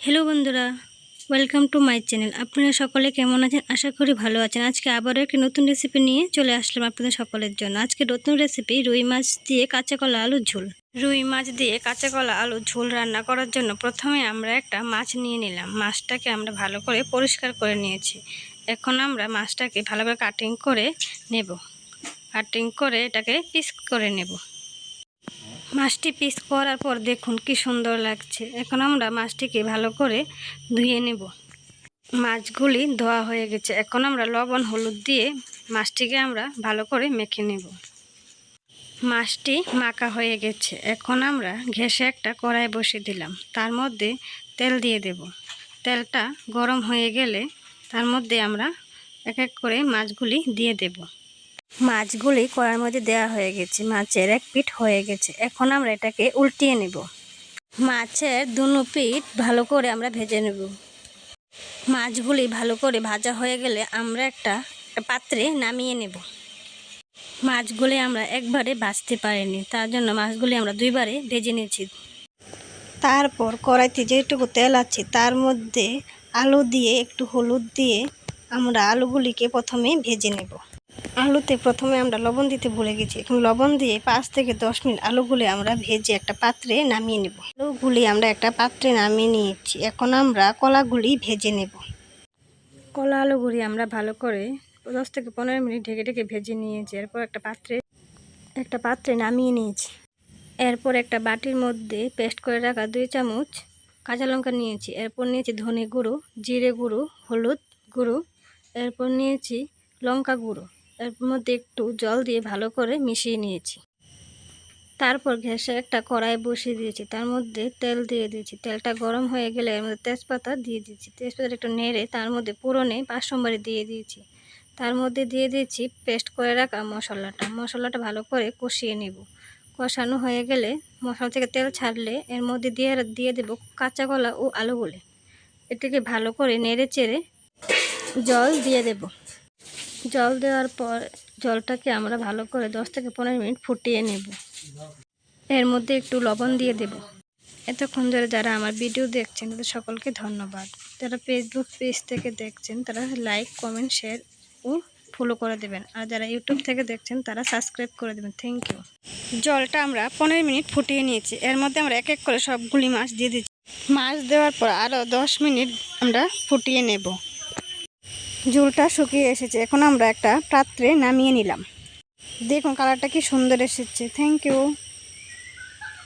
Hello বন্ধুরা welcome to my channel আপনারা সকলে কেমন আছেন? আশা করি ভালো আছেন। আজকে আবারও একটি নতুন রেসিপি নিয়ে চলে আসলাম আপনাদের সকলের জন্য। আজকে নতুন রেসিপি রুই মাছ দিয়ে কাঁচা কলা আলুর ঝোল। রুই মাছ দিয়ে কাঁচা কলা আলু ঝোল রান্না করার জন্য প্রথমে আমরা একটা মাছ নিয়ে নিলাম। মাছটাকে আমরা ভালো করে পরিষ্কার করে নিয়েছি। এখন আমরা মাছটাকে ভালো করে কাটিং করে নেব। কাটিং করে এটাকে পিস করে নেব। মাছটি পিস করার পর দেখুন কি সুন্দর লাগছে। এখন আমরা মাছটিকে ভালো করে ধুয়ে নেব। মাছগুলি ধোয়া হয়ে গেছে। এখন আমরা লবণ, হলুদ দিয়ে মাছটিকে আমরা ভালো করে মেখে নেব। মাছটি মাখা হয়ে গেছে। এখন আমরা ঘেসে একটা কড়াই বসিয়ে দিলাম। তার মধ্যে তেল দিয়ে দেব। তেলটা গরম হয়ে গেলে তার মধ্যে আমরা এক এক করে মাছগুলি দিয়ে দেবো। মাছগুলি কড়ার মধ্যে দেওয়া হয়ে গেছে। মাছের এক পিঠ হয়ে গেছে। এখন আমরা এটাকে উল্টিয়ে নেব। মাছের দুনো পিঠ ভালো করে আমরা ভেজে নেব। মাছগুলি ভালো করে ভাজা হয়ে গেলে আমরা একটা পাত্রে নামিয়ে নেব। মাছগুলি আমরা একবারে ভাজতে পারিনি, তার জন্য মাছগুলি আমরা দুইবারে ভেজে নিয়েছি। তারপর কড়াইতে যেটুকু তেল আছে, তার মধ্যে আলু দিয়ে, একটু হলুদ দিয়ে আমরা আলুগুলিকে প্রথমে ভেজে নেব। আলুতে প্রথমে আমরা লবণ দিতে ভুলে গেছি। এখন লবণ দিয়ে পাঁচ থেকে দশ মিনিট আলুগুলি আমরা ভেজে একটা পাত্রে নামিয়ে নেব। আলুগুলি আমরা একটা পাত্রে নামিয়ে নিয়েছি। এখন আমরা কলাগুলি ভেজে নেব। কলা আলুগুলি আমরা ভালো করে দশ থেকে পনেরো মিনিট ঢেকে ঢেকে ভেজে নিয়েছি। এরপর একটা পাত্রে একটা পাত্রে নামিয়ে নিয়েছি। এরপর একটা বাটির মধ্যে পেস্ট করে রাখা দুই চামচ কাঁচা লঙ্কা নিয়েছি। এরপর নিয়েছি ধনে গুঁড়ো, জিরে গুঁড়ো, হলুদ গুঁড়ো। এরপর নিয়েছি লঙ্কা গুঁড়ো। এর মধ্যে একটু জল দিয়ে ভালো করে মিশিয়ে নিয়েছি। তারপর ঘ্যাসে একটা কড়াই বসিয়ে দিয়েছি। তার মধ্যে তেল দিয়ে দিয়েছি। তেলটা গরম হয়ে গেলে এর মধ্যে তেজপাতা দিয়ে দিয়েছি। তেজপাতা একটু নেড়ে তার মধ্যে পুরনে পাঁচ সোমবারে দিয়ে দিয়েছি। তার মধ্যে দিয়ে দিয়েছি পেস্ট করে রাখা মশলাটা। মশলাটা ভালো করে কষিয়ে নেব। কষানো হয়ে গেলে মশলা থেকে তেল ছাড়লে এর মধ্যে দিয়ে দিয়ে দেবো কাঁচা কলা ও আলুগুলি। এটাকে ভালো করে নেড়ে চেড়ে জল দিয়ে দেব। জল দেওয়ার পর জলটাকে আমরা ভালো করে দশ থেকে পনেরো মিনিট ফুটিয়ে নেব। এর মধ্যে একটু লবণ দিয়ে দেব। এতক্ষণ ধরে যারা আমার ভিডিও দেখছেন, তাদের সকলকে ধন্যবাদ। যারা ফেসবুক পেজ থেকে দেখছেন, তারা লাইক কমেন্ট শেয়ার ও ফলো করে দেবেন। আর যারা ইউটিউব থেকে দেখছেন, তারা সাবস্ক্রাইব করে দেবেন। থ্যাংক ইউ জলটা আমরা পনেরো মিনিট ফুটিয়ে নিয়েছি। এর মধ্যে আমরা এক এক করে সবগুলি মাছ দিয়ে দিচ্ছি। মাছ দেওয়ার পর আরও দশ মিনিট আমরা ফুটিয়ে নেব। ঝোলটা শুকিয়ে এসেছে। এখন আমরা একটা পাত্রে নামিয়ে নিলাম। দেখুন কালারটা কি সুন্দর এসেছে। Thank you